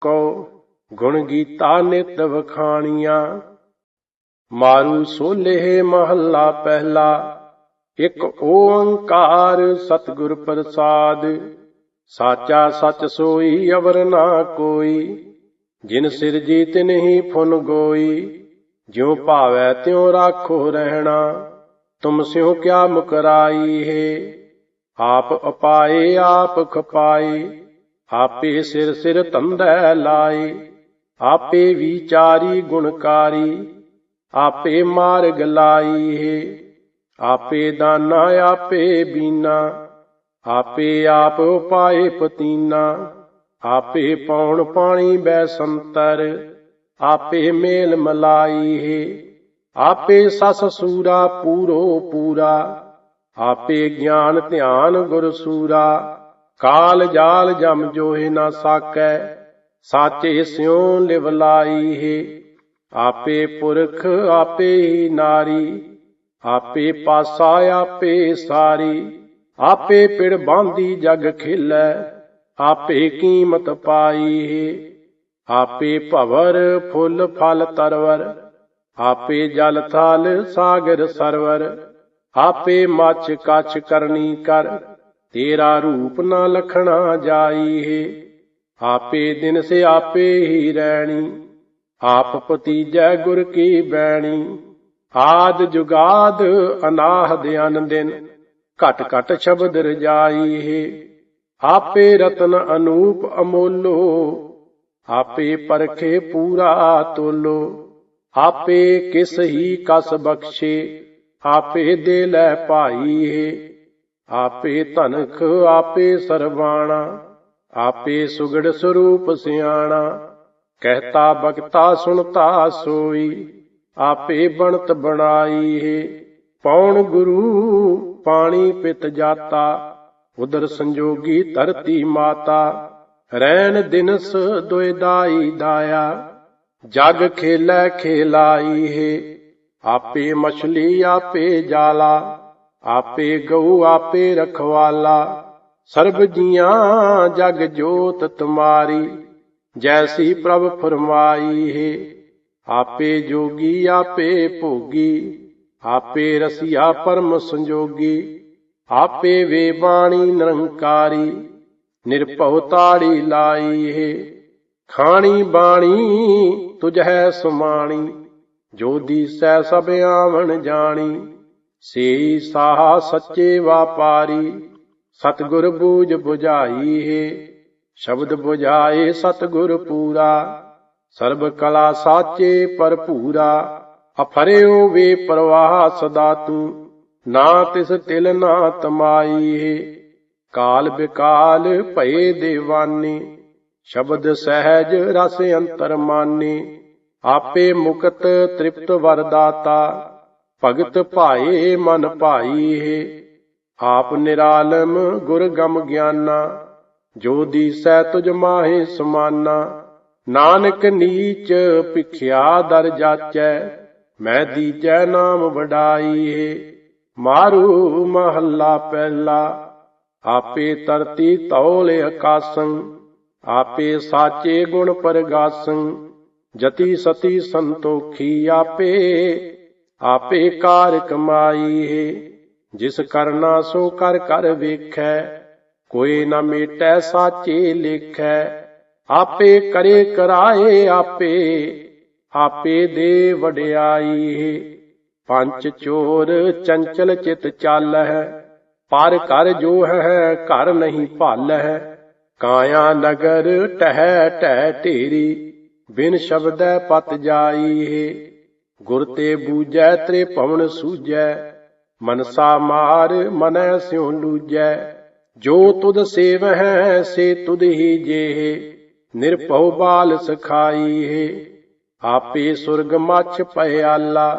ਕੋ ਗੁਣ ਗੀਤਾ ਨਿਤ ਵਖਾਣੀਆਂ। ਮਾਰੂ ਸੋਲੇ ਮਹੱਲਾ ਪਹਿਲਾ, ਇਕ ਓੰਕਾਰ ਸਤਿਗੁਰ ਪ੍ਰਸਾਦ। ਸਾਚਾ ਸਚ ਸੋਈ, ਅਵਰ ਨਾ ਕੋਈ। ਜਿਨ ਸਿਰ ਸਿਰਜੀ ਤਿਨਹੀ ਫੁਨ ਗੋਈ। ਜਿਉ ਭਾਵੈ ਤਿਉ ਰਾਖੋ ਰਹਿਣਾ। ਤੁਮ ਸਿਉ ਕਿਆ ਮੁਕਰਾਈ ਹੈ? ਆਪ ਅਪਾਏ, ਆਪ ਖਪਾਏ ਆਪੇ ਸਿਰ ਸਿਰ ਤੰਦੈ ਲਾਏ, ਆਪੇ ਵਿਚਾਰੀ ਗੁਣਕਾਰੀ ਆਪੇ ਮਾਰਗ ਲਾਈ ਹੈ ਆਪੇ ਦਾਨਾ, ਆਪੇ ਬੀਨਾ, ਆਪੇ ਆਪ ਉਪਾਏ ਪਤੀਨਾ, ਆਪੇ ਪੌਣ ਪਾਣੀ ਬੈ ਸੰਤਰ, ਆਪੇ ਮੇਲ ਮਲਾਈ ਹੈ ਆਪੇ ਸਸ ਸੂਰਾ ਪੂਰੋ ਪੂਰਾ, ਆਪੇ ਗਿਆਨ ਧਿਆਨ ਗੁਰ ਸੂਰਾ ਕਾਲ ਜਾਲ ਜਮ ਜੋਹਿ ਨਾ ਸਾਕੈ, ਸਾਚੇ ਸਿਉ ਲਿਵ ਲਾਈ ਹੈ। ਆਪੇ ਪੁਰਖ ਆਪੇ ਹੀ ਨਾਰੀ, ਆਪੇ ਪਾਸਾ ਆਪੇ ਸਾਰੀ। ਆਪੇ ਪਿੜ ਬਾਂਦੀ ਜਗ ਖਿਲੈ, ਆਪੇ ਕੀਮਤ ਪਾਈ ਹੈ। ਆਪੇ ਭਵਰ ਫੁੱਲ ਫਲ ਤਰਵਰ, ਆਪੇ ਜਲ ਥਲ ਸਾਗਰ ਸਰਵਰ। ਆਪੇ ਮੱਛ ਕਛ ਕਰਨੀ ਕਰ ਤੇਰਾ ਰੂਪ ਨਾ ਲਖਣਾ ਜਾਈ ਹੈ। ਆਪੇ ਦਿਨ ਸੇ ਆਪੇ ਹੀ ਰਹਿਣੀ ਆਪ ਪਤੀਜੈ ਗੁਰ ਕੀ ਬੈਣੀ। ਆਦ ਜੁਗਾਦ ਅਨਾਹਦ ਅਨ ਦਿਨ ਘਟ ਘਟ ਸ਼ਬਦ ਰਜਾਈ ਆਪੇ ਰਤਨ ਅਨੂਪ ਅਮੋਲੋ। ਆਪੇ ਪਰਖੇ ਪੂਰਾ ਤੋਲੋ। ਆਪੇ ਕਿਸ ਹੀ ਕਸ ਬਖਸ਼ੇ। ਆਪੇ ਦੇ ਲੈ ਭਾਈ ਆਪੇ ਧਨਖ ਆਪੇ ਸਰਵਾਣਾ, ਆਪੇ ਸੁਗੜ ਸਰੂਪ ਸਿਆਣਾ। ਕਹਿਤਾ ਬਖਤਾ ਸੁਣਤਾ ਸੋਈ, ਆਪੇ ਬਣਤ ਬਣਾਈ ਹੈ ਪੌਣ ਗੁਰੂ ਪਾਣੀ ਪਿਤ ਜਾਤਾ, ਉਦਰ ਸੰਜੋਗੀ ਧਰਤੀ ਮਾਤਾ। ਰੈਣ ਦਿਨਸ ਦੁਇਦਾਈ ਦਾਇਆ, ਜਗ ਖੇਲੇ ਖੇਲਾਈ ਹੈ ਆਪੇ ਮਛਲੀ ਆਪੇ ਜਾਲਾ ਆਪੇ ਗਊ ਆਪੇ ਰਖਵਾਲਾ, ਸਰਬ ਜੀਆਂ ਜਗ ਜੋਤ ਤੁਮਾਰੀ, ਜੈਸੀ ਪ੍ਰਭ ਫਰਮਾਈ ਹੈ। ਆਪੇ ਜੋਗੀ ਆਪੇ ਭੋਗੀ, ਆਪੇ ਰਸੀਆ ਪਰਮ ਸੰਜੋਗੀ, ਆਪੇ ਵੇ ਬਾਣੀ ਨਿਰੰਕਾਰੀ, ਨਿਰਭਉ ਤਾੜੀ ਲਾਈ ਹੈ। ਖਾਣੀ ਬਾਣੀ ਤੁਝੈ ਸੁਮਾਣੀ, ਜੋ ਦੀਸੈ ਸਭ ਆਵਣ ਜਾਣੀ। ਸੇ ਸਾਹ ਸੱਚੇ ਵਾਪਾਰੀ, ਸਤਿਗੁਰ ਬੂਝ 부ਝਾਈ ਹੈ। ਸ਼ਬਦ 부ਝਾਏ ਸਤਿਗੁਰ ਪੂਰਾ, ਸਰਬ ਕਲਾ ਸਾਚੇ ਭਰਪੂਰਾ। ਅਫਰਿਓ ਵੇ ਪ੍ਰਵਾਹ ਸਦਾ ਤੂੰ ਨਾ ਤਿਸ ਤਿਲ ਨਾ ਤਮਾਈ ਹੈ। ਕਾਲ ਬਿਕਾਲ ਭਏ ਦੇਵਾਨੀ, ਸ਼ਬਦ ਸਹਿਜ ਰਸ ਅੰਤਰ ਮਾਨੀ ਆਪੇ ਮੁਕਤ ਤ੍ਰਿਪਤ ਵਰਦਾਤਾ। ਭਗਤ ਭਾਏ ਮਨ ਭਾਈ ਹੈ। ਆਪ ਨਿਰਾਲਮ ਗੁਰ ਗਮ ਗਿਆਨਾ, ਜੋ ਦੀਸੈ ਤੁਜ ਮਾਹੇ ਸਮਾਨਾ। ਨਾਨਕ ਨੀਚ ਭਿਖਿਆ ਦਰ ਜਾਚੈ, ਮੈਂ ਦੀਜੈ ਨਾਮ ਵਡਾਈ ਹੈ। ਮਾਰੂ ਮਹੱਲਾ ਪਹਿਲਾ, ਆਪੇ ਤਰਤੀ ਤੌਲ ਆਕਾਸੰ, ਆਪੇ ਸਾਚੇ ਗੁਣ ਪਰਗਾਸੰ। ਜਤੀ ਸਤੀ ਸੰਤੋਖੀ ਆਪੇ ਆਪੇ ਕਾਰ ਕਮਾਈ ਜਿਸ ਕਰਨਾ ਸੋ ਕਰ ਕਰ ਵੇਖੈ, ਕੋਈ ਨ ਮੇਟੈ ਸਾਚੇ ਲੇਖੈ। ਆਪੇ ਕਰੇ ਕਰਾਏ ਆਪੇ ਆਪੇ ਦੇ ਵਡਿਆਈ ਹੈ ਪੰਜ ਚੋਰ ਚੰਚਲ ਚਿਤ ਚੱਲ ਹੈ ਪਰ ਕਰ ਜੋ ਹੈ, ਘਰ ਨਹੀਂ ਭਲ ਹੈ ਕਾਇਆ ਨਗਰ ਟਹਿ ਟਹਿ ਢੇਰੀ, ਬਿਨ ਸ਼ਬਦੈ ਪਤ ਜਾਈ ਹੈ ਗੁਰ ਤੇ ਬੂਜੈ ਤ੍ਰੇ ਭਵਨ ਸੂਜੈ ਮਨਸਾ ਮਾਰ, ਮਨੈ ਸਿਉ ਲੂਜੈ। ਜੋ ਤੁਧ ਸੇਵ ਹੈ ਸੇ ਤੁਧ ਹੀ ਜੇ ਨਿਰਭਉ ਬਾਲ ਸਖਾਈ ਹੈ ਆਪੇ ਸੁਰਗ ਮਛ ਪਿਆਲਾ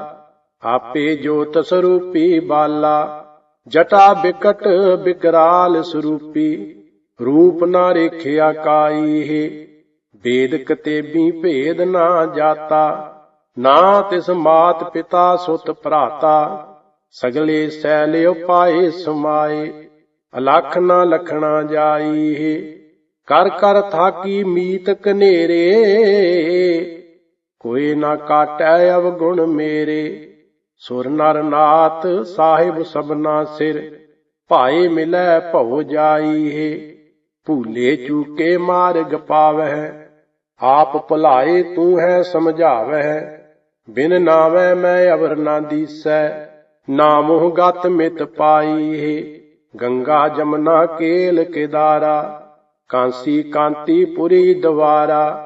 ਆਪੇ ਜੋਤ ਸਰੂਪੀ ਬਾਲਾ। ਜਟਾ ਬਿਕਟ ਬਿਕਰਾਲ ਸਰੂਪੀ। ਰੂਪ ਨਾ ਰੇਖਿਆ ਕਾਈ ਹੈ ਵੇਦ ਕਤੇਬੀ ਭੇਦ ਨਾ ਜਾਤਾ। ਨਾ ਤਿਸ ਮਾਤ ਪਿਤਾ ਸੁਤ ਭਰਾਤਾ, ਸਗਲੇ ਸੈਲ ਉਪਾਏ ਸਮਾਏ, ਅਲਖ ਨਾ ਲਖਣਾ ਜਾਈ ਹੈ ਕਰ ਕਰ ਥਾਕੀ ਮੀਤ ਕਨੇਰੇ, ਕੋਈ ਨਾ ਕਾਟੈ ਅਵਗੁਣ ਮੇਰੇ, ਸੁਰ ਨਰ ਨਾਥ ਸਾਹਿਬ ਸਭਨਾ ਸਿਰ, ਭਾਏ ਮਿਲੈ ਭਉ ਜਾਈ ਹੈ ਭੂਲੇ ਚੂਕੇ ਮਾਰਗ ਪਾਵਹਿ, ਆਪ ਭੁਲਾਏ ਤੂੰ ਹੈ ਸਮਝਾਵਹਿ ਬਿਨ ਨਾਵੇਂ ਮੈਂ ਅਵਰ ਨਾ ਦੀਸੈ, ਨਾਮੋਹ ਗਤ ਮਿਤ ਪਾਈ ਹੈ। ਗੰਗਾ ਜਮਨਾ ਕੇਲ ਕੇਦਾਰਾ, ਕਾਂਸੀ ਕਾਂਤੀ ਪੁਰੀ ਦਵਾਰਾ।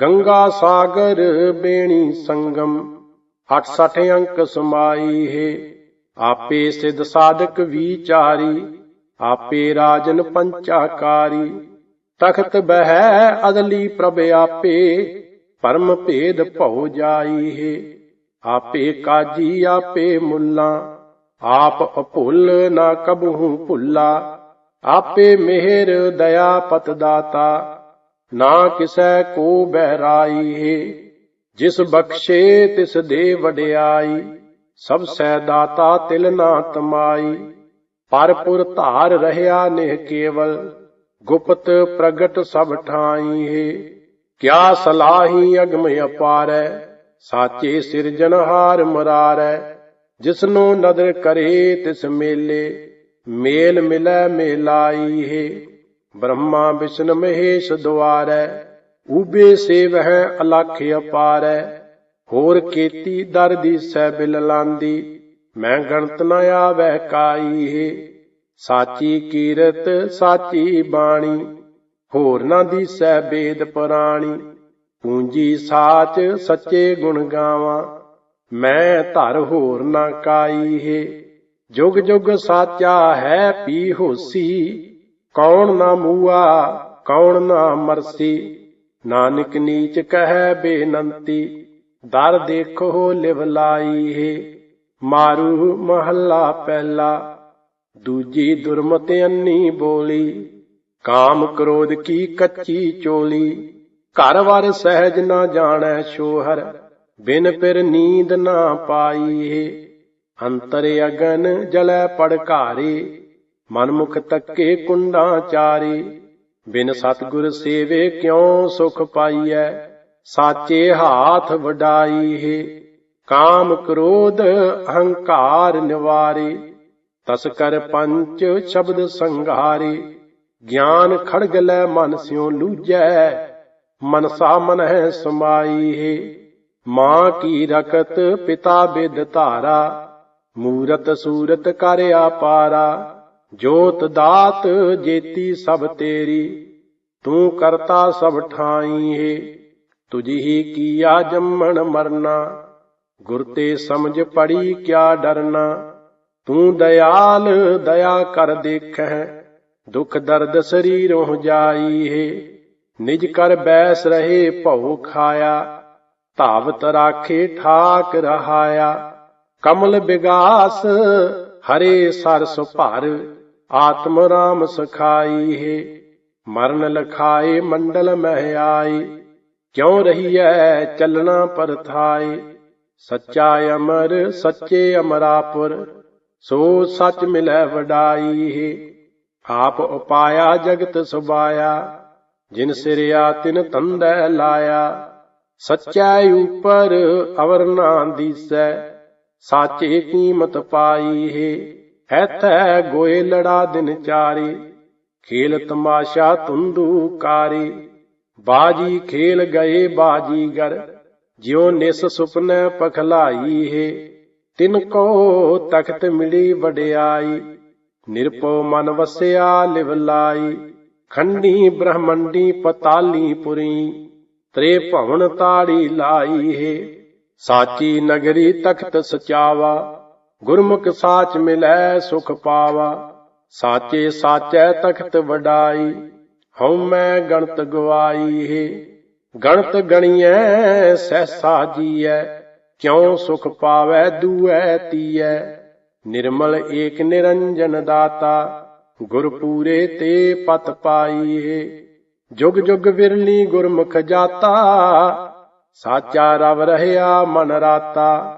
ਗੰਗਾ ਸਾਗਰ ਬੇਣੀ ਸੰਗਮ 68 ਅੰਕ ਸਮਾਈ ਹੈ। ਆਪੇ ਸਿਧ ਸਾਧਕ ਵਿਚਾਰੀ, ਆਪੇ ਰਾਜਨ ਪੰਚਾਕਾਰੀ। ਤਖਤ ਬਹਿ ਅਦਲੀ ਪ੍ਰਭ ਆਪੇ ਪਰਮ ਭੇਦ ਭਉ ਜਾਈ ਆਪੇ ਕਾਜੀ, ਆਪੇ ਮੁੱਲਾ। ਆਪ ਅਭੁੱਲ ਨਾ ਕਬਹੂ ਭੁੱਲਾ। ਆਪੇ ਮਿਹਰ ਦਇਆ ਪਤ ਦਾਤਾ। ਨਾ ਕਿਸੈ ਕੋ ਬਹਿਰਾਈ ਹੈ। ਜਿਸ ਬਖਸ਼ੇ ਤਿਸ ਦੇ ਵਡਿਆਈ। ਸਭ ਸੈ ਦਾਤਾ ਤਿਲ ਨਾ ਤਮਾਈ। ਪਰਪੁਰ ਧਾਰ ਰਹਾ ਨਿਹ ਕੇਵਲ। ਗੁਪਤ ਪ੍ਰਗਟ ਸਭ ਠਾਈ ਹੈ। ਕਿਆ ਸਲਾਹੀ ਅਗਮ ਅਪਾਰੈ, ਸਾਚੇ ਸਿਰਜਨਹਾਰ ਮਰਾਰੈ, ਜਿਸਨੂੰ ਨਦਰ ਕਰੇ ਤਿਸ ਮੇਲੇ, ਮੇਲ ਮਿਲੈ ਮੇਲਾਈ ਹੈ ਬ੍ਰਹਮਾ ਵਿਸ਼ਨ ਮਹੇਸ਼ ਦੁਆਰੈ, ਊਬੇ ਸੇਵਹਿ ਅਲਖ ਅਪਾਰੈ, ਹੋਰ ਕੀਤੀ ਦਰ ਦੀ ਸੈ ਬਿਲ ਲਾਂਦੀ, ਮੈਂ ਗਣਤ ਨ ਆਵੈ ਕਾਈ ਹੈ ਸਾਚੀ ਕੀਰਤ, ਸਾਚੀ ਬਾਣੀ ਹੋਰ ਨਾ ਦੀਸੈ ਬੇਦ ਪੁਰਾਣੀ, ਪੂੰਜੀ ਸਾਚ ਸੱਚੇ ਗੁਣ ਗਾਵਾਂ। ਮੈਂ ਧਰ ਹੋਰ ਨਾ ਕਾਈ ਹੈ, ਜੁਗ ਜੁਗ ਸਾਚਾ ਹੈ ਪੀ ਹੋਸੀ। ਕੌਣ ਨਾ ਮੂਆ, ਕੌਣ ਨਾ ਮਰਸੀ। ਨਾਨਕ ਨੀਚ ਕਹੈ ਬੇਨੰਤੀ, ਦਰ ਦੇਖੋ ਲਿਵ ਲਾਈ ਹੈ। ਮਾਰੂ ਮਹੱਲਾ ਪਹਿਲਾ, ਦੂਜੀ ਦੁਰਮਤ ਅੰਨੀ ਬੋਲੀ। ਕਾਮ ਕ੍ਰੋਧ ਕੀ ਕੱਚੀ ਚੋਲੀ? ਘਰ ਵਰ ਸਹਿਜ ਨਾ ਜਾਣੈ ਸ਼ੋਹਰ, ਬਿਨ ਫਿਰ ਨੀਂਦ ਨਾ ਪਾਈ ਹੈ ਅੰਤਰ ਅਗਨ ਜਲੈ ਪੜਕਾਰੇ ਮਨਮੁਖ ਤੱਕੇ ਕੁੰਡਾ ਚਾਰੇ। ਬਿਨ ਸਤਗੁਰ ਸੇਵੇ ਕਿਉ ਸੁਖ ਪਾਈਐ? ਸਾਚੇ ਹਾਥ ਵਡਾਈ ਕਾਮ ਕ੍ਰੋਧ ਅਹੰਕਾਰ ਨਿਵਾਰੇ, ਤਸ ਕਰ ਪੰਚ ਸ਼ਬਦ ਸੰਘਾਰੇ। ਗਿਆਨ ਖੜਗ ਲੈ ਮਨ ਸਿਉ ਲੂਜੈ, ਮਨਸਾ ਮਨ ਹੈ ਸਮਾਈ ਹੈ। ਮਾਂ ਕੀ ਰਕਤ ਪਿਤਾ ਬਿਦ ਧਾਰਾ, ਮੂਰਤ ਸੂਰਤ ਕਰ ਆਪਾਰਾ। ਜੋਤ ਦਾਤ ਜੇਤੀ ਸਭ ਤੇਰੀ, ਤੂੰ ਕਰਤਾ ਸਭ ਠਾਈ ਹੈ। ਤੁਝੀ ਕੀਆ ਜੰਮਣ ਮਰਨਾ, ਗੁਰ ਤੇ ਸਮਝ ਪੜੀ ਕਿਆ ਡਰਨਾ। ਤੂੰ ਦਇਆਲ ਦਇਆ ਕਰ ਦੇਖੈ ਦੁਖ ਦਰਦ ਸਰੀਰੋਂ ਜਾਈ ਹੈ ਨਿਜ ਕਰ ਬੈਸ ਰਹੇ ਭਉ ਖਾਇਆ, ਧਾਵਤ ਰਾਖੇ ਠਾਕ ਰਹਾਇਆ। ਕਮਲ ਬਿਗਾਸ, ਹਰੇ ਸਰਸ ਭਰ, ਆਤਮ ਰਾਮ ਸਖਾਈ ਹੈ ਮਰਨ ਲਖਾਏ ਮੰਡਲ ਮਹਿ ਆਈ ਕਿਉ ਰਹੀਐ ਚੱਲਣਾ ਪਰਥਾਏ ਸੱਚਾ ਅਮਰ, ਸੱਚੇ ਅਮਰਾਪੁਰ, ਸੋ ਸੱਚ ਮਿਲੈ ਵਡਾਈ ਹੈ ਆਪ ਉਪਾਇਆ ਜਗਤ ਸੁਬਾਇਆ, ਜਿਨ ਸਿਰਿਆ ਤਿਨ ਤੰਦੈ ਲਾਇਆ। ਸੱਚੈ ਉਪਰ ਅਵਰ ਨਾ ਦੀਸੈ, ਸਾਚੇ ਕੀਮਤ ਪਾਈ ਹੈ। ਐਥੈ ਗੋਏ ਲੜਾ ਦਿਨ ਚਾਰੀ, ਖੇਲ ਤਮਾਸ਼ਾ ਤੁੰਦੂ ਕਾਰੇ। ਬਾਜੀ ਖੇਲ ਗਏ ਬਾਜੀਗਰ ਜਿਉ ਨਿਸ ਸੁਪਨੇ ਪਖਲਾਈ ਹੈ। ਤਿਨ ਕੋ ਤਖਤ ਮਿਲੀ ਵਡਿਆਈ। ਨਿਰਪਉ ਮਨ ਵਸਿਆ ਲਿਵ ਲਾਈ, ਖੰਡੀ ਬ੍ਰਹਮੰਡੀ ਪਤਾਲੀ ਪੁਰੀ, ਤ੍ਰੇ ਭਵਨ ਤਾੜੀ ਲਾਈ ਹੈ। ਸਾਚੀ ਨਗਰੀ ਤਖਤ ਸਚਾਵਾ, ਗੁਰਮੁਖ ਸਾਚ ਮਿਲੈ ਸੁਖ ਪਾਵਾ। ਸਾਚੇ ਸਾਚੈ ਤਖਤ ਵਡਾਈ, ਹਉ ਮੈਂ ਗਣਤ ਗਵਾਈ ਹੈ। ਗਣਤ ਗਣੀਐ, ਸਹਿਸਾ ਜੀਐ, ਕਿਉ ਸੁਖ ਪਾਵੈ, ਦੂਐ, ਤੀਐ। ਨਿਰਮਲ ਏਕ ਨਿਰੰਜਨ ਦਾਤਾ ਗੁਰ ਪੂਰੇ ਤੇ ਪਤ ਪਾਈਏ। ਜੁਗ ਜੁਗ ਵਿਰਲੀ ਗੁਰਮੁਖ ਜਾਤਾ, ਸਾਚਾ ਰਵ ਰਹਿਆ ਮਨ ਰਾਤਾ।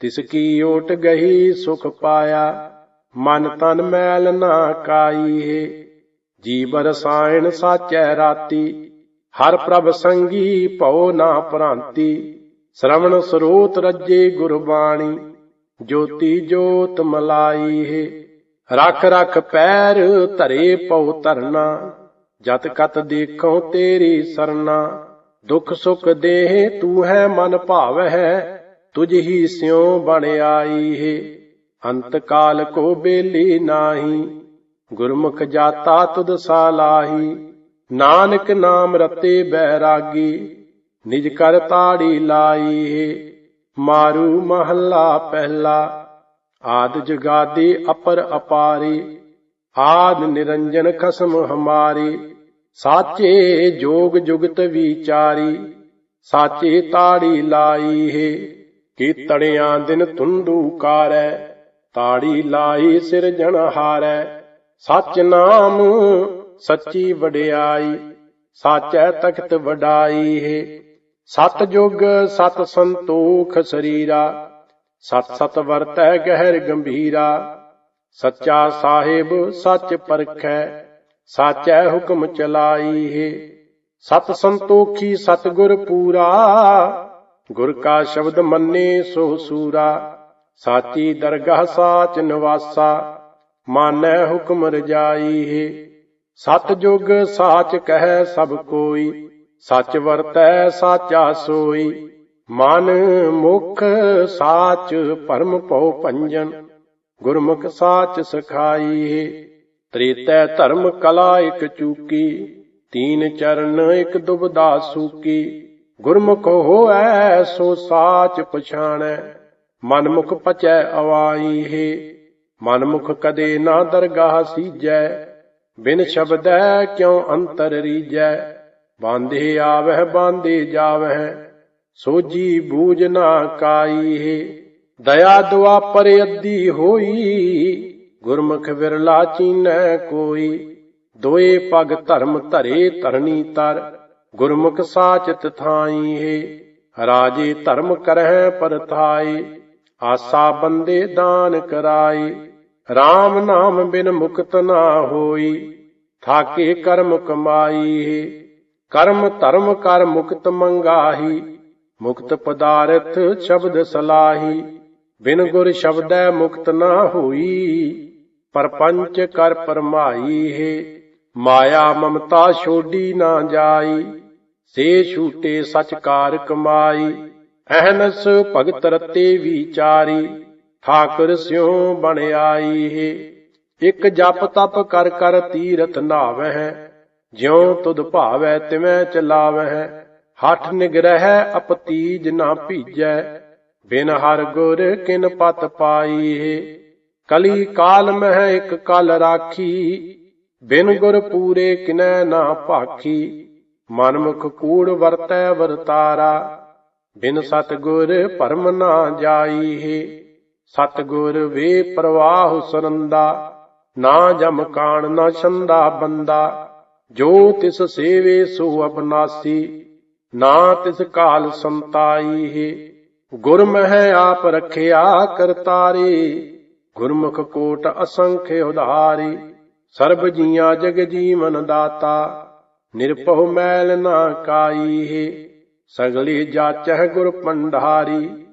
ਤਿਸ ਕੀ ਓਟ ਗਈ ਸੁਖ ਪਾਇਆ, ਮਨ ਤਨ ਮੈਲ ਨਾ ਕਾਈਏ। ਜੀਵ ਰਸਾਇਣ ਸਾਚੈ ਰਾਤੀ, ਹਰ ਪ੍ਰਭ ਸੰਗੀ ਭਉ ਨਾ ਭ੍ਰਾਂਤੀ। ਸ਼ਰਵਣ ਸਰੋਤ ਰੱਜੇ ਗੁਰਬਾਣੀ। ਜੋਤੀ ਜੋਤ ਮਲਾਈ ਹੈ। ਰਖ ਰਖ ਪੈਰ ਧਰੇ ਪਉ ਧਰਨਾ। ਜਤ ਕਤ ਦੇਖੋ ਤੇਰੀ ਸਰਨਾ। ਦੁਖ ਸੁਖ ਦੇਹ ਤੂੰ ਹੈ ਮਨ ਭਾਵੈ ਤੁਝ ਹੀ ਸਿਉ ਬਣ ਆਈ ਹੈ। ਅੰਤ ਕਾਲ ਕੋ ਬੇਲੀ ਨਾਹੀ। ਗੁਰਮੁਖ ਜਾਤਾ ਤੁਧ ਸਾਲਾਹੀ ਨਾਨਕ ਨਾਮ ਰਤੇ ਬੈਰਾਗੀ ਨਿਜ ਕਰ ਤਾੜੀ ਲਾਈ ਹੈ। ਮਾਰੂ ਮਹੱਲਾ ਪਹਿਲਾ, ਆਦ ਜਗਾਦੀ ਅਪਰ ਅਪਾਰੀ, ਆਦ ਨਿਰੰਜਨ ਖਸਮ ਹਮਾਰੀ, ਸਾਚੇ ਜੋਗ ਜੁਗਤ ਵਿਚਾਰੀ, ਸਾਚੇ ਤਾੜੀ ਲਾਈ ਹੈ, ਕੀਤੜਿਆਂ ਦਿਨ ਤੁੰਦੂ ਕਾਰੈ, ਤਾੜੀ ਲਾਈ ਸਿਰ ਜਣ ਹਾਰੈ, ਸਚ ਨਾਮ ਸੱਚੀ ਵਡਿਆਈ, ਸਾਚੈ ਤਖਤ ਵਡਾਈ ਹੈ। ਸਤ ਜੁਗ, ਸਤ ਸੰਤੋਖ ਸਰੀਰਾ, ਸਤ ਸਤ ਵਰਤੈ ਗਹਿਰ ਗੰਭੀਰਾ, ਸੱਚਾ ਸਾਹਿਬ ਸੱਚ ਪਰਖੈ, ਸਾਚੈ ਹੁਕਮ ਚਲਾਈ ਹੈ ਸਤ ਸੰਤੋਖੀ ਸਤਗੁਰ ਪੂਰਾ, ਗੁਰ ਕਾ ਸ਼ਬਦ ਮੰਨੇ ਸੋ ਸੂਰਾ, ਸਾਚੀ ਦਰਗਾਹ ਸਾਚ ਨਿਵਾਸਾ, ਮਾਨੈ ਹੁਕਮ ਰਜਾਈ ਹੈ ਸਤ ਜੁਗ, ਸਾਚ ਕਹਿ ਸਭ ਕੋਈ ਸੱਚ ਵਰਤੈ ਸਾਚਾ ਸੋਈ, ਮਨ ਮੁਖ ਸਾਚ ਪਰਮ ਭਉ ਪੰਜਨ ਗੁਰਮੁਖ ਸਾਚ ਸਖਾਈ ਹੈ ਤ੍ਰੇਤੈ ਧਰਮ ਕਲਾ ਇਕ ਚੂਕੀ, ਤੀਨ ਚਰਨ ਇਕ ਦੁਬਦਾ ਸੂਕੀ, ਗੁਰਮੁਖ ਹੋਐ ਸੋ ਸਾਚ ਪਛਾਣੈ, ਮਨਮੁਖ ਪਚੈ ਅਵਾਈ ਹੈ ਮਨਮੁਖ ਕਦੇ ਨਾ ਦਰਗਾਹ ਸੀਜੈ, ਬਿਨ ਸ਼ਬਦੈ ਕਿਉ ਅੰਤਰ ਰੀਜੈ? ਬਾਂਧੇ ਆਵਹਿ, ਬਾਂਧੇ ਜਾਵਹਿ ਸੋਜੀ ਬੂਝ ਨਾ ਕਾਈ ਹੈ ਦਇਆ ਦੁਆ ਪਰ ਅੱਧੀ ਹੋਈ, ਗੁਰਮੁਖ ਵਿਰਲਾ ਚੀਨੈ ਕੋਈ। ਦੋਏ ਪਗ ਧਰਮ ਧਰੇ ਧਰਨੀ ਤਰ, ਗੁਰਮੁਖ ਸਾਚਿਤ ਥਾਈ ਹੈ ਰਾਜੇ ਧਰਮ ਕਰਹਿ ਪਰਥਾਈ ਆਸਾ ਬੰਦੇ ਦਾਨ ਕਰਾਈ RAM ਨਾਮ ਬਿਨ ਮੁਕਤ ਨਾ ਹੋਈ, ਥਾਕੇ ਕਰਮ ਕਮਾਈ ਹੈ ਕਰਮ ਧਰਮ ਕਰ ਮੁਕਤ ਮੰਗਾਹੀ, ਮੁਕਤ ਪਦਾਰਥ ਸ਼ਬਦ ਸਲਾਹੀ, ਬਿਨ ਗੁਰ ਸ਼ਬਦੈ ਮੁਕਤ ਨਾ ਹੋਈ, ਪਰਪੰਚ ਕਰ ਪਰਮਾਈ ਹੈ, ਮਾਇਆ ਮਮਤਾ ਛੋਡੀ ਨਾ ਜਾਈ, ਸੇ ਛੂਟੇ ਸਚ ਕਾਰ ਕਮਾਈ, ਅਹਨਸ ਭਗਤ ਰਤੇ ਵਿਚਾਰੀ, ਠਾਕੁਰ ਸਿਉ ਬਣ ਆਈ ਹੈ, ਇਕ ਜਪ ਤਪ ਕਰ ਕਰ ਤੀਰਥ ਨਾਵਹਿ ਜਿਉ ਤੁਧ ਭਾਵੈ ਤਿਵੇਂ ਚਲਾਵਹਿ, ਹੱਠ ਨਿਗਰਹਿ ਅਪਤੀਜ ਨਾ ਭੀਜੈ, ਬਿਨ ਹਰ ਗੁਰ ਕਿਨ ਪਤ ਪਾਈ ਹੈ ਕਲੀ ਕਾਲ ਮਹਿ ਇਕ ਕਲ ਰਾਖੀ, ਬਿਨ ਗੁਰ ਪੂਰੇ ਕਿਨੈ ਨਾ ਭਾਖੀ। ਮਨਮੁਖ ਕੂੜ ਵਰਤੈ ਵਰਤਾਰਾ, ਬਿਨ ਸਤ ਭਰਮ ਨਾ ਜਾਈ ਹੈ ਸਤ ਗੁਰ ਵੇ ਪ੍ਰਵਾਹ ਸਰੰਦਾ, ਨਾ ਜਮ ਕਾਣ ਨਾ ਛੰਦਾ ਬੰਦਾ। ਜੋ ਤਿਸ ਸੇਵੇ ਸੋ ਅਬਨਾਸੀ, ਨਾ ਤਿਸ ਕਾਲ ਸੰਤਾਈ ਹੈ। ਗੁਰ ਮਹਿ ਆਪ ਰਖਿਆ ਕਰਤਾਰੇ ਗੁਰਮੁਖ ਕੋਟ ਅਸੰਖ ਉਧਾਰੀ। ਸਰਬ ਜੀਆਂ ਜਗ ਜੀਵਨ ਦਾਤਾ, ਨਿਰਭਉ ਮੈਲ ਨਾ ਕਾਈ ਹੈ। ਸਗਲੀ ਜਾਚਹਿ ਗੁਰ ਪੰਡਾਰੀ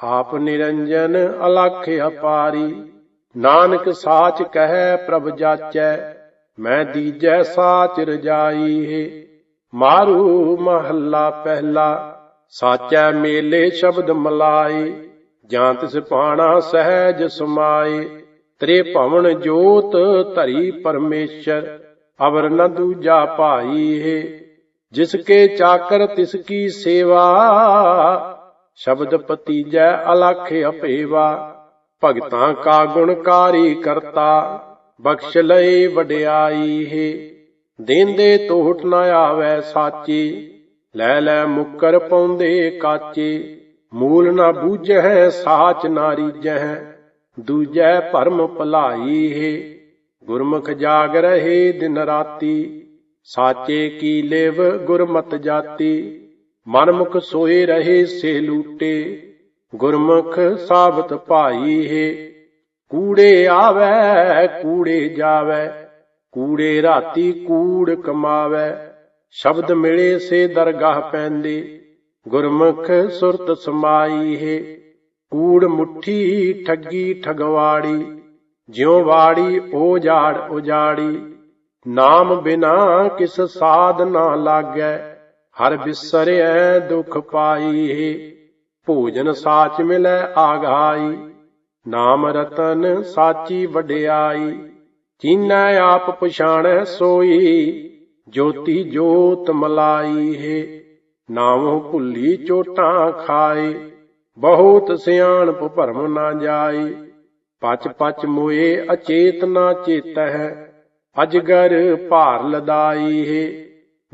ਆਪ ਨਿਰੰਜਨ ਅਲਖ ਅਪਾਰੀ। ਨਾਨਕ ਸਾਚ ਕਹੈ ਪ੍ਰਭ ਜਾਚੈ ਮੈਂ ਦੀਜੈ ਸਾਚ ਰਜਾਈ ਮਾਰੂ ਮਹੱਲਾ ਪਹਿਲਾ, ਸਾਚੈ ਮੇਲੇ ਸ਼ਬਦ ਮਲਾਈ ਜਾਂ ਤਿਸ ਪਾਣਾ ਸਹਿਜ ਸਮਾਏ। ਤ੍ਰੇ ਭਵਨ ਜੋਤ ਧਰੀ ਪਰਮੇਸ਼ਰ, ਅਵਰ ਨ ਦੂਜਾ ਭਾਈ ਹੈ। ਜਿਸ ਕੇ ਚਾਕਰ ਤਿਸ ਕੀ ਸੇਵਾ, ਸ਼ਬਦ ਪਤੀਜੈ ਅਲਖ ਅਪੇਵਾ। ਭਗਤਾਂ ਕਾ ਗੁਣਕਾਰੀ ਕਰਤਾ। ਬਖਸ਼ ਲਏ ਵਡਿਆਈ ਹੈ। ਦੇਂਦੇ ਟੋਟ ਨ ਆਵੈ ਸਾਚੀ, ਲੈ ਲੈ ਮੁਕਰ ਪਾਉਂਦੇ ਕਾਚੇ। ਮੂਲ ਨ ਬੂਝੈ ਸਾਚ ਨਾਰੀ ਜਹ। ਦੂਜੈ ਭਰਮ ਭਲਾਈ ਹੈ। ਗੁਰਮੁਖ ਜਾਗ ਰਹੇ ਦਿਨ ਰਾਤੀ। ਸਾਚੇ ਕੀ ਲੇਵ ਗੁਰਮਤ ਜਾਤੀ। ਮਨਮੁਖ ਸੋਏ ਰਹੇ ਸੇ ਲੂਟੇ। ਗੁਰਮੁਖ ਸਾਬਤ ਭਾਈ ਹੈ। ਕੂੜੇ ਆਵੈ, ਕੂੜੇ ਜਾਵੈ, ਕੂੜੇ ਰਾਤੀ ਕੂੜ ਕਮਾਵੇ। ਸ਼ਬਦ ਮਿਲੇ ਸੇ ਦਰਗਾਹ ਪੈਂਦੇ, ਗੁਰਮੁਖ ਸੁਰਤ ਸਮਾਈ ਹੈ। ਕੂੜ ਮੁੱਠੀ ਠੱਗੀ ਠਗਵਾੜੀ, ਜਿਉ ਵਾੜੀ ਓ ਜਾੜ ਉਜਾੜੀ। ਨਾਮ ਬਿਨਾ ਕਿਸ ਸਾਧ ਨਾ ਲਾਗੈ, ਹਰ ਬਿਸਰਿਐ ਦੁਖ ਪਾਈ ਹੈ। ਭੋਜਨ ਸਾਚ ਮਿਲੈ ਆਗਾਈ। ਨਾਮ ਰਤਨ ਸਾਚੀ ਵਡਿਆਈ, ਚੀਨੈ ਆਪ ਪਛਾਣੈ ਸੋਈ, ਜੋਤੀ ਜੋਤ ਮਲਾਈ ਹੈ। ਨਾਮੋ ਭੁੱਲੀ ਚੋਟਾਂ ਖਾਏ, ਬਹੁਤ ਸਿਆਣਪ ਭਰਮ ਨਾ ਜਾਏ। ਪਚ ਪਚ ਮੋਏ ਅਚੇਤ ਨਾ ਚੇਤਹਿ ਅਜਗਰ ਭਾਰ ਲਦਾਈ ਹੈ।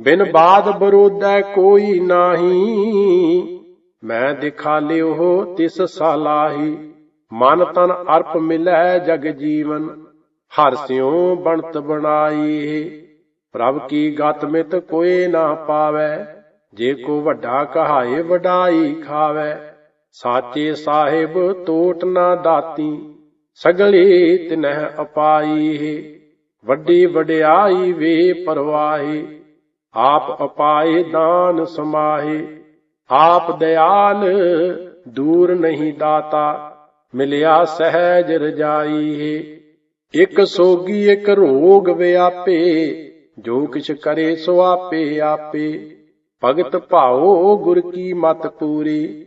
ਬਿਨ ਬਾਦ ਬਰੋਧੈ ਕੋਈ ਨਾਹੀ, ਮੈਂ ਦਿਖਾ ਲਿਓ ਤਿਸ ਸਾਲਾਹੀ। ਮਨ ਤਨ ਅਰਪ ਮਿਲੈ ਜਗ ਜੀਵਨ, ਹਰ ਸਿਉ ਬਣਤ ਬਣਾਈ। ਪ੍ਰਭ ਕੀ ਗਤ ਮਿਤ ਕੋਏ ਨਾ ਪਾਵੈ, ਜੇ ਕੋ ਵੱਡਾ ਕਹਾਏ ਵਡਾਈ ਖਾਵੈ। ਸਾਚੇ ਸਾਹਿਬ ਤੋਟ ਨਾ ਦਾਤੀ, ਸਗਲੀ ਤਿਨਹਿ ਅਪਾਈ। ਵੱਡੀ ਵਡਿਆਈ ਵੇ ਪਰਵਾਹੀ, ਆਪ ਅਪਾਏ ਦਾਨ ਸਮਾਹੀ। ਆਪ ਦਿਆਲ ਦੂਰ ਨਹੀਂ ਦਾਤਾ ਮਿਲਿਆ ਸਹਿਜ ਰਜਾਈ। ਇਕ ਸੋਗੀ, ਇਕ ਰੋਗ ਵਿਆਪੇ। ਜੋ ਕਿਛ ਕਰੇ ਸੋ ਆਪੇ ਆਪੇ। ਭਗਤ ਭਾਉ, ਗੁਰ ਕੀ ਮਤ ਪੂਰੀ।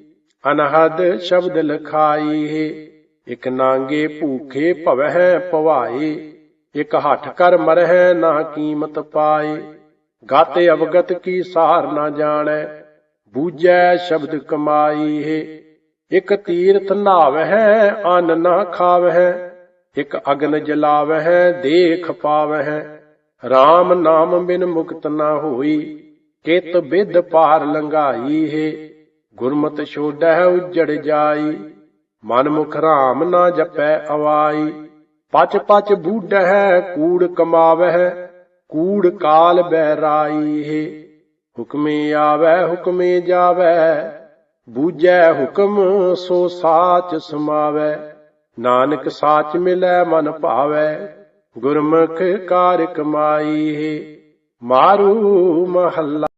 ਅਨਹਦ ਸ਼ਬਦ ਲਖਾਈ। ਹੈ ਇਕ ਨਾਂਗੇ ਭੂਖੇ ਭਵਹਿ ਭਵਾਏ। ਇਕ ਹੱਠ ਕਰ ਮਰਹਿ ਨਾ ਕੀਮਤ ਪਾਏ। ਗਾਤੇ ਅਵਗਤ ਕੀ ਸਾਰ ਨਾ ਜਾਣੈ। ਬੂਝੈ ਸ਼ਬਦ ਕਮਾਈ। ਹੈ ਇਕ ਤੀਰਥ ਨਾਵਹਿ, ਅੰਨ ਨਾ ਖਾਵਹਿ। ਇਕ ਅਗਨ ਜਲਾਵਹਿ, ਦੇਖ ਪਾਵਹਿ। RAM ਨਾਮ ਬਿਨ ਮੁਕਤ ਨਾ ਹੋਈ, ਕਿਤ ਬਿਦ ਪਾਰ ਲੰਘਾਈ ਹੈ। ਗੁਰਮਤ ਛੋੜੈ ਉਜੜ ਜਾਈ ਮਨ ਮੁਖ RAM ਨਾ ਜਪੈ ਅਵਾਈ। ਪਚ ਪਚ ਬੂਢੈ ਕੂੜ ਕਮਾਵਹਿ, ਕੂੜ ਕਾਲ ਬਹਿਰਾਈ ਹੈ। ਹੁਕਮੇ ਆਵੈ ਹੁਕਮੇ ਜਾਵੈ ਬੂਝੈ ਹੁਕਮ ਸੋ ਸਾਚ ਸਮਾਵੈ, ਨਾਨਕ ਸਾਚ ਮਿਲੈ ਮਨ ਭਾਵੈ, ਗੁਰਮੁਖ ਕਾਰ ਕਮਾਈ ਮਾਰੂ ਮਹੱਲਾ